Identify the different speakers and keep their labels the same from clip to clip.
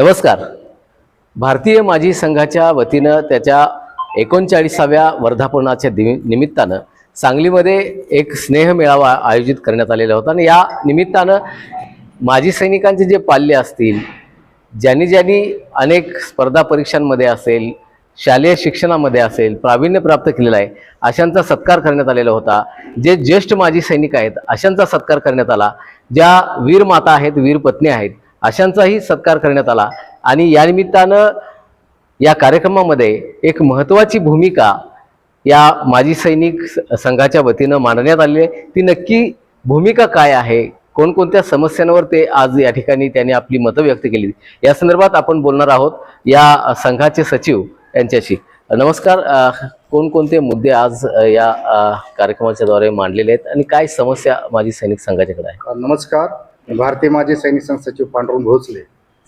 Speaker 1: नमस्कार. भारतीय माजी संघाच्या वतीनं त्याच्या एकोणचाळीसाव्या वर्धापनाच्या दिवि निमित्तानं सांगलीमध्ये एक स्नेह मेळावा आयोजित करण्यात आलेला होता. आणि या निमित्तानं माजी सैनिकांचे जे पाल्य असतील ज्यांनी ज्यांनी अनेक स्पर्धा परीक्षांमध्ये असेल शालेय शिक्षणामध्ये असेल प्रावीण्य प्राप्त केलेलं आहे अशांचा सत्कार करण्यात आलेला होता. जे ज्येष्ठ माजी सैनिक आहेत अशांचा सत्कार करण्यात आला. ज्या वीर माता आहेत वीर पत्नी आहेत अशांचाही सत्कार करण्यात आला. आणि या निमित्तानं या कार्यक्रमामध्ये एक महत्त्वाची भूमिका या माजी सैनिक स- संघाच्या वतीनं मांडण्यात आली आहे. ती नक्की भूमिका काय आहे? कोणकोणत्या समस्यांवर ते आज या ठिकाणी त्यांनी आपली मतं व्यक्त केली? या संदर्भात आपण बोलणार आहोत या संघाचे सचिव यांच्याशी. नमस्कार कोणकोणते मुद्दे आज या कार्यक्रमाच्या द्वारे मांडलेले आहेत आणि काय समस्या माजी सैनिक संघाच्याकडे आहे?
Speaker 2: नमस्कार. भारतीय माजी सैनिक संघ सचिव पांडुरंग भोसले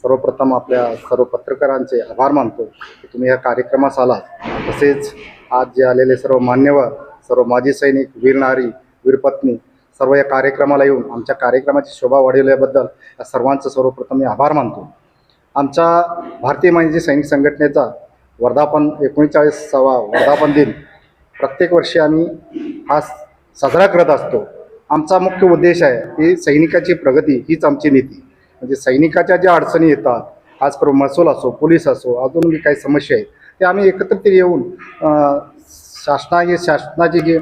Speaker 2: सर्वप्रथम आपल्या सर्व पत्रकारांचे आभार मानतो की तुम्ही या कार्यक्रमास आलात तसेच आज जे आलेले सर्व मान्यवर सर्व माजी सैनिक वीर नारी वीरपत्नी सर्व या कार्यक्रमाला येऊन आमच्या कार्यक्रमाची शोभा वाढवल्याबद्दल या सर्वांचं सर्वप्रथम मी आभार मानतो. आमच्या भारतीय माजी सैनिक संघटनेचा वर्धापन एकोणचाळीसावा वर्धापन दिन प्रत्येक वर्षी आम्ही हा साजरा करत असतो. आमचा मुख्य उद्देश आहे की सैनिकाची प्रगती हीच आमची नीती. म्हणजे सैनिकाच्या ज्या अडचणी येतात आज करून महसूल असो पोलीस असो अजून बी काही समस्या आहेत ते आम्ही एकत्रित येऊन अं, शासनाची शासनाची जी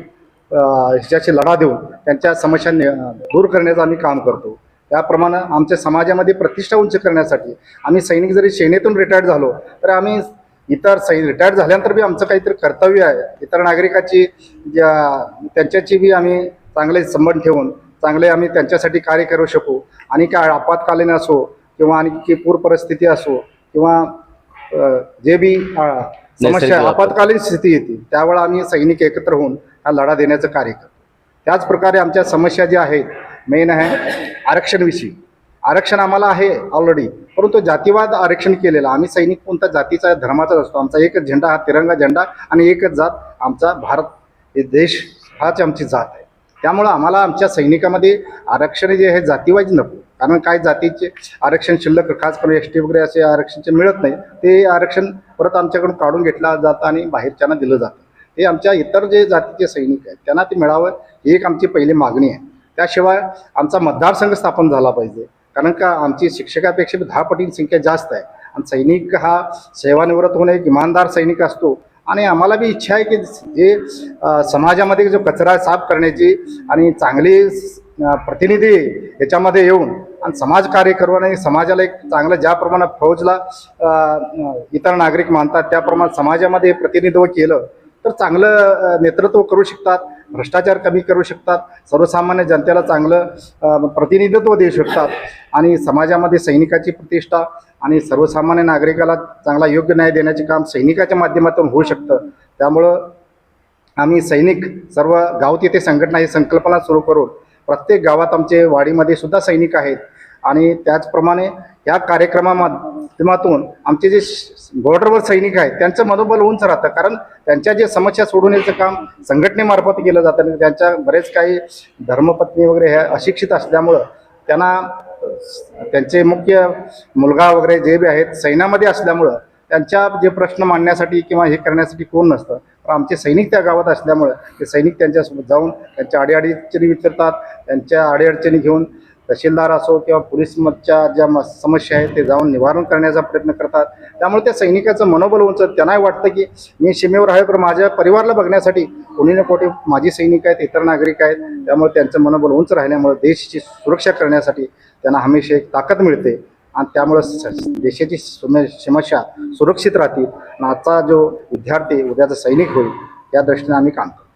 Speaker 2: ह्याच्याशी लढा देऊन त्यांच्या समस्या दूर करण्याचं आम्ही काम करतो. त्याप्रमाणे आमच्या समाजामध्ये प्रतिष्ठा उंच करण्यासाठी आम्ही सैनिक जरी सेनेतून रिटायर्ड झालो तर आम्ही इतर सैनिक रिटायर्ड झाल्यानंतर बी आमचं काहीतरी कर्तव्य आहे. इतर नागरिकाची ज्या त्यांच्याची बी आम्ही चांगले संबंध ठेवून चांगले आम्ही त्यांच्यासाठी कार्य करू शकू. आणि काय आपत्कालीन असो किंवा आणखी पूर परिस्थिती असो किंवा जे बी समस्या आपत्कालीन स्थिती येते त्यावेळेला आम्ही सैनिक एकत्र होऊन हा लढा देण्याचं कार्य करतो. त्याचप्रकारे आमच्या समस्या ज्या आहेत मेन आहे आरक्षणविषयी आरक्षण आम्हाला आहे ऑलरेडी परंतु जातीवाद आरक्षण केलेलं आम्ही सैनिक कोणत्या जातीचा धर्माचाच असतो आमचा एकच झेंडा हा तिरंगा झेंडा आणि एकच जात आमचा भारत हे देश हाच आमची जात आहे. त्यामुळं आम्हाला आमच्या सैनिकामध्ये आरक्षण जे आहे जातीवाईज नको. कारण काय जातीचे आरक्षण शिल्लक खास करून एस टी वगैरे असे आरक्षणचे मिळत नाही. ते आरक्षण परत आमच्याकडून काढून घेतलं जातं आणि बाहेरच्यांना दिलं जातं. हे आमच्या इतर जे जातीचे सैनिक आहेत त्यांना ते मिळावं ही एक आमची पहिली मागणी आहे. त्याशिवाय आमचा मतदारसंघ स्थापन झाला पाहिजे. कारण का आमची शिक्षकापेक्षा दहा पटींची संख्या जास्त आहे. आणि सैनिक हा सेवानिवृत्त होणे एक इमानदार सैनिक असतो. आणि आम्हाला बी इच्छा आहे की जे समाजामध्ये जो कचरा साफ करण्याची आणि चांगली प्रतिनिधी याच्यामध्ये येऊन आणि समाजकार्य करून आणि समाजाला एक चांगलं ज्या प्रमाणात फौजला इतर नागरिक मानतात त्याप्रमाणे समाजामध्ये प्रतिनिधित्व केलं तर चांगलं नेतृत्व करू शकतात भ्रष्टाचार कमी करू शकतात सर्वसामान्य जनतेला चांगलं प्रतिनिधित्व देऊ शकतात आणि समाजामध्ये सैनिकाची प्रतिष्ठा आणि सर्वसामान्य नागरिकाला चांगला योग्य न्याय देण्याचे काम सैनिकाच्या माध्यमातून होऊ शकतं. त्यामुळं आम्ही सैनिक सर्व गाव तिथे संघटना ही संकल्पना सुरू करून प्रत्येक गावात आमचे वाडीमध्ये सुद्धा सैनिक आहेत. आणि त्याचप्रमाणे या कार्यक्रमा माध्यमातून आमचे जे श- बॉर्डरवर सैनिक आहेत त्यांचं मनोबल उंच राहतं. कारण त्यांच्या जे समस्या सोडवण्याचं काम संघटनेमार्फत केलं जातं. आणि त्यांच्या बरेच काही धर्मपत्नी वगैरे ह्या अशिक्षित असल्यामुळं त्यांना त्यांचे मुख्य मुलगा वगैरे जे बी आहेत सैन्यामध्ये असल्यामुळं त्यांच्या जे प्रश्न मांडण्यासाठी किंवा हे करण्यासाठी कोण नसतं. तर आमचे सैनिक त्या गावात असल्यामुळं ते सैनिक त्यांच्यासोबत जाऊन त्यांच्या अडीअडचणी विचारतात त्यांच्या अडीअडचणी घेऊन तहसीलदार असो किंवा पोलीसच्या ज्या म- समस्या आहेत ते जाऊन निवारण करण्याचा प्रयत्न करतात. त्यामुळे त्या सैनिकाचं मनोबल उंच त्यांनाही वाटतं की मी सीमेवर आहे पण माझ्या परिवाराला बघण्यासाठी कोणी ना कोणी माझी सैनिक आहेत इतर नागरिक आहेत. त्यामुळे त्यांचं मनोबल उंच राहिल्यामुळे देशाची सुरक्षा करण्यासाठी त्यांना हमेशा एक ताकद मिळते. आणि त्यामुळं स- देशाची समस्या सुरक्षित राहतील. आणि आजचा जो विद्यार्थी उद्याचा सैनिक होईल या दृष्टीने आम्ही काम करतो.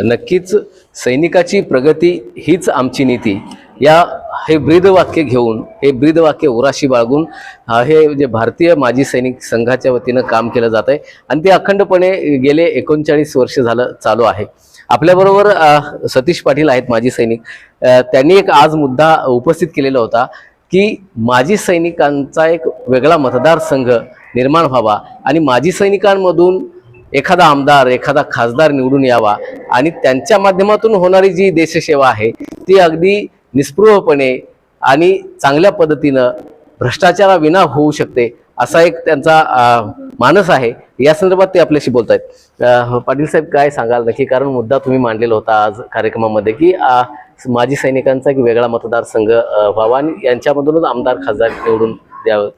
Speaker 1: नक्कीच सैनिकाची प्रगती हीच आमची नीती. या हे ब्रीदवाक्य घेऊन हे ब्रीदवाक्य उराशी बाळगून हे जे भारतीय माजी सैनिक संघाच्या वतीनं काम केलं जात आहे. आणि ते अखंडपणे गेले एकोणचाळीस वर्ष झालं चालू आहे. आपल्याबरोबर सतीश पाटील आहेत माजी सैनिक. त्यांनी एक आज मुद्दा उपस्थित केलेला होता की माजी सैनिकांचा एक वेगळा मतदारसंघ निर्माण व्हावा आणि माजी सैनिकांमधून एखादा आमदार एखादा खासदार निवडून यावा आणि त्यांच्या माध्यमातून होणारी जी देशसेवा आहे ती अगदी निस्पृहपणे आणि चांगल्या पद्धतीनं भ्रष्टाचाराविना होऊ शकते असा एक त्यांचा मानस आहे. या संदर्भात ते आपल्याशी बोलत आहेत पाटील साहेब काय सांगाल? नक्की कारण मुद्दा तुम्ही मांडलेला होता आज कार्यक्रमामध्ये की माजी सैनिकांचा एक वेगळा मतदारसंघ व्हावा आणि यांच्यामधूनच आमदार खासदार निवडून द्यावं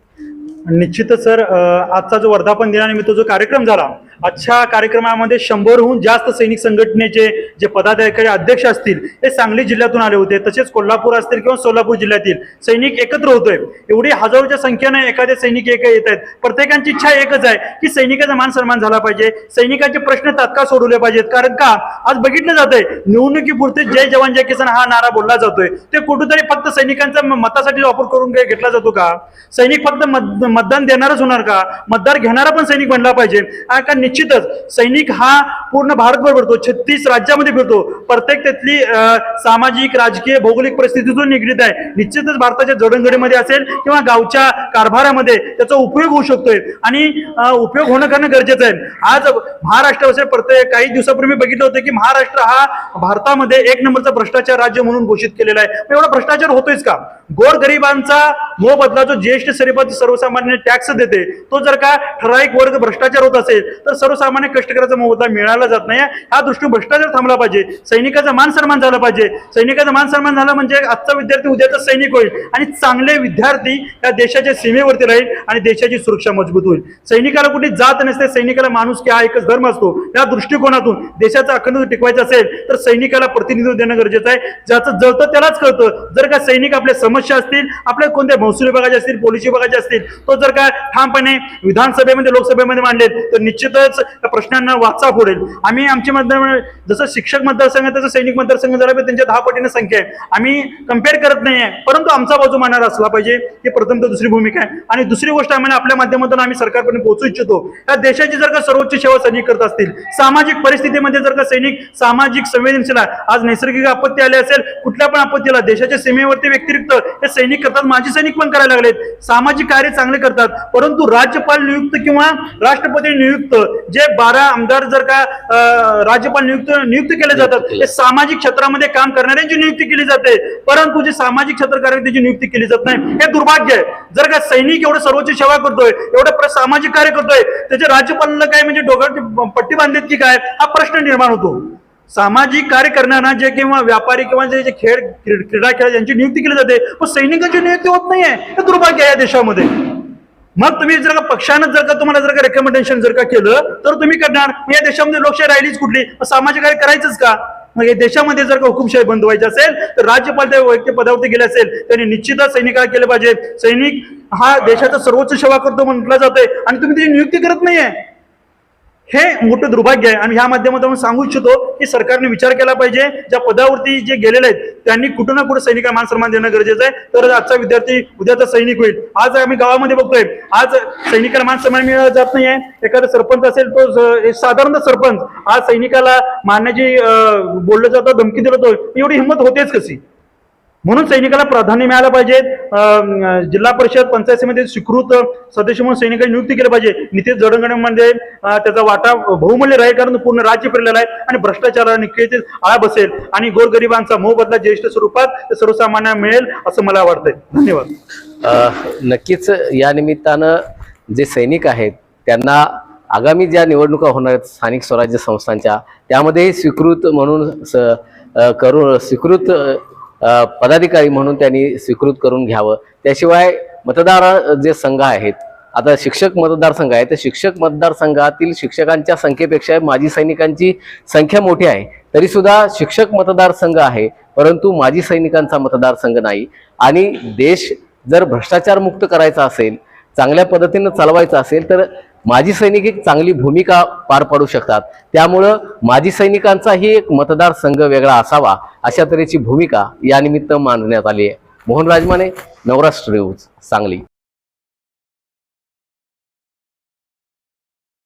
Speaker 3: निश्चितच सर. आजचा जो वर्धापन दिनानिमित्त जो कार्यक्रम झाला आजच्या कार्यक्रमामध्ये शंभरहून जास्त सैनिक संघटनेचे जे पदाधिकारी अध्यक्ष असतील ते सांगली जिल्ह्यातून आले होते. तसेच कोल्हापूर असतील किंवा सोलापूर जिल्ह्यातील सैनिक एकत्र होतोय. एवढी हजारोच्या संख्येने एखादे सैनिक एक येत आहेत. प्रत्येकांची इच्छा एकच आहे की सैनिकाचा मान सन्मान झाला पाहिजे. सैनिकाचे प्रश्न तात्काळ सोडवले पाहिजेत. कारण का? आज बघितलं जातंय निवडणुकीपुरते जय जवान जय किसान हा नारा बोलला जातोय. ते कुठेतरी फक्त सैनिकांचा मतासाठी वापर करून घेतला जातो का? सैनिक फक्त मतदान देणारच होणार का? मतदार घेणारा पण सैनिक बनला पाहिजे. का निश्चितच सैनिक हा पूर्ण भारतभर फिरतो छत्तीस राज्यामध्ये फिरतो. प्रत्येक त्यातली सामाजिक राजकीय भौगोलिक परिस्थितीतून निगडीत आहे. निश्चितच भारताच्या जडणघडीमध्ये असेल किंवा गावच्या कारभारामध्ये त्याचा उपयोग होऊ शकतोय. आणि उपयोग होणं करणं गरजेचं आहे. आज महाराष्ट्र प्रत्येक काही दिवसापूर्वी बघितलं होतं की महाराष्ट्र हा भारतामध्ये एक नंबरचा भ्रष्टाचार राज्य म्हणून घोषित केलेला आहे. एवढा भ्रष्टाचार होतोयच का? गोरगरिबांचा मोबदला जो ज्येष्ठ श्रीमंत सर्वसामान्य टॅक्स देते. तो जर का ठराविक वर्ग भ्रष्टाचार होत असेल तर सर्वसामान्य कष्टकऱ्याचा मोबदला मिळाला जात नाही. हा दृष्टी भ्रष्टाचार थांबला पाहिजे. सैनिकाचा मान सन्मान झाला पाहिजे. सैनिकाचा मान सन्मान झाला म्हणजे आजचा विद्यार्थी उद्याचा सैनिक होईल आणि चांगले विद्यार्थी या देशाच्या सीमेवरती राहील आणि देशाची सुरक्षा मजबूत होईल. सैनिकाला कुठे जात नसते सैनिकाला माणूस की हा एकच धर्म असतो. या दृष्टिकोनातून देशाचा अखंड टिकवायचा असेल तर सैनिकाला प्रतिनिधित्व देणं गरजेचं आहे. ज्याचं जळतं त्यालाच कळतं. जर का सैनिक आपल्या समस्या असतील आपल्या कोणत्या महसूल विभागाचे असतील पोलीस विभागाचे असतील तो जर का ठामपणे विधानसभेमध्ये लोकसभेमध्ये मांडलेत तर निश्चितच त्या प्रश्नांना वाचा फोडेल आम्ही आमच्या मतदार जसं शिक्षक मतदारसंघ तसं सैनिक मतदारसंघ झाला पाहिजे त्यांच्या दहा पटीने संख्या आहे. आम्ही कंपेअर करत नाही आहे परंतु आमचा बाजू मानणारा असला पाहिजे ही प्रथम तर दुसरी भूमिका आहे. आणि दुसरी गोष्ट आम्हाला आपल्या माध्यमातून आम्ही सरकारपर्यंत पोहोचू इच्छितो. या देशाची जर का सर्वोच्च सेवा सैनिक करत असतील सामाजिक परिस्थितीमध्ये जर का सैनिक सामाजिक संवेदनशील आज नैसर्गिक आपत्ती आली असेल कुठल्या पण आपत्तीला देशाच्या सीमेवरती व्यतिरिक्त हे सैनिक करतात माजी सैनिक पण करायला लागलेत. सामाजिक कार्य चांगले करतात परंतु राज्यपाल नियुक्त किंवा राष्ट्रपती नियुक्त जे बारा आमदार जर का राज्यपाल नियुक्त नियुक्त केले जातात ते सामाजिक क्षेत्रामध्ये काम करणाऱ्यांची नियुक्ती केली जाते परंतु जे सामाजिक क्षेत्र कार्य त्याची नियुक्ती केली जात नाही हे दुर्भाग्य आहे. जर का सैनिक एवढं सर्वोच्च सेवा करतोय एवढं सामाजिक कार्य करतोय त्याच्या राज्यपालाला काय म्हणजे डोक्यात पट्टी बांधलीत की काय? हा प्रश्न निर्माण होतो. सामाजिक कार्य करणारा जे किंवा व्यापारी किंवा जे जे खेळ क्रीड- क्रीडा खेळ यांची नियुक्ती केली जाते पण सैनिकांची नियुक्ती होत नाहीये. हे दुर्भाग्य आहे या देशामध्ये. मग तुम्ही जर का पक्षानं जर का तुम्हाला जर का रेकमेंडेशन जर का केलं तर तुम्ही करणार. या देशामध्ये लोकशाही राहिलीच कुठली? सामाजिक कार्य करायचंच का? मग या देशामध्ये जर का हुकुमशाही बंद व्हायची असेल तर राज्यपाल त्या वैयक्तिक पदावरती गेले असेल त्यांनी निश्चितच सैनिकाला केलं पाहिजे. सैनिक हा देशाचा सर्वोच्च सेवा करतो म्हटलं जाते आणि तुम्ही त्याची नियुक्ती करत नाहीये. हे मोठं दुर्भाग्य आहे. आणि ह्या माध्यमातून सांगू इच्छितो की सरकारने विचार केला पाहिजे. ज्या पदावरती जे गेलेले आहेत त्यांनी कुठं ना कुठं सैनिका मान सन्मान देणं गरजेचं आहे. तर आजचा विद्यार्थी उद्याचा सैनिक होईल. आज आम्ही गावामध्ये बघतोय आज सैनिकाला मान सन्मान मिळत जात नाहीये. एखादा सरपंच असेल तो साधारणतः सरपंच. आज सैनिकाला मानण्याची बोललं जातं धमकी दिलं जातो. एवढी हिंमत होतेच कशी? म्हणून सैनिकाला प्राधान्य मिळालं पाहिजे. जिल्हा परिषद पंचायत समिती स्वीकृत सदस्य म्हणून सैनिकांची नियुक्ती केली पाहिजे. नितीश जडणघडणमध्ये त्याचा वाटा बहुमूल्य राहील कारण पूर्ण राज्य फिरलेलं आहे आणि भ्रष्टाचाराला निश्चितच आळा बसेल आणि गोरगरिबांचा मोबदला ज्येष्ठ स्वरूपात सर्वसामान्य मिळेल असं मला वाटतंय. धन्यवाद.
Speaker 1: नक्कीच या निमित्तानं जे सैनिक आहेत त्यांना आगामी ज्या निवडणुका होणार आहेत स्थानिक स्वराज्य संस्थांच्या त्यामध्ये स्वीकृत म्हणून स स्वीकृत पदाधिकारी म्हणून त्यांनी स्वीकृत करून घ्यावं. त्याशिवाय मतदार जे संघ आहेत आता शिक्षक मतदारसंघ आहे तर शिक्षक मतदारसंघातील शिक्षकांच्या संख्येपेक्षा माजी सैनिकांची संख्या मोठी आहे. तरी सुद्धा शिक्षक मतदारसंघ आहे परंतु माजी सैनिकांचा मतदारसंघ नाही. आणि देश जर भ्रष्टाचार मुक्त करायचा असेल चांगल्या पद्धतीनं चालवायचं असेल तर माजी सैनिक एक चांगली भूमिका पार पाडू शकतात. त्यामुळं माजी सैनिकांचाही एक मतदारसंघ वेगळा असावा अशा तऱ्हेची भूमिका यानिमित्त मानण्यात मांडण्यात आली आहे. मोहन राजमाने नवराष्ट्र न्यूज सांगली.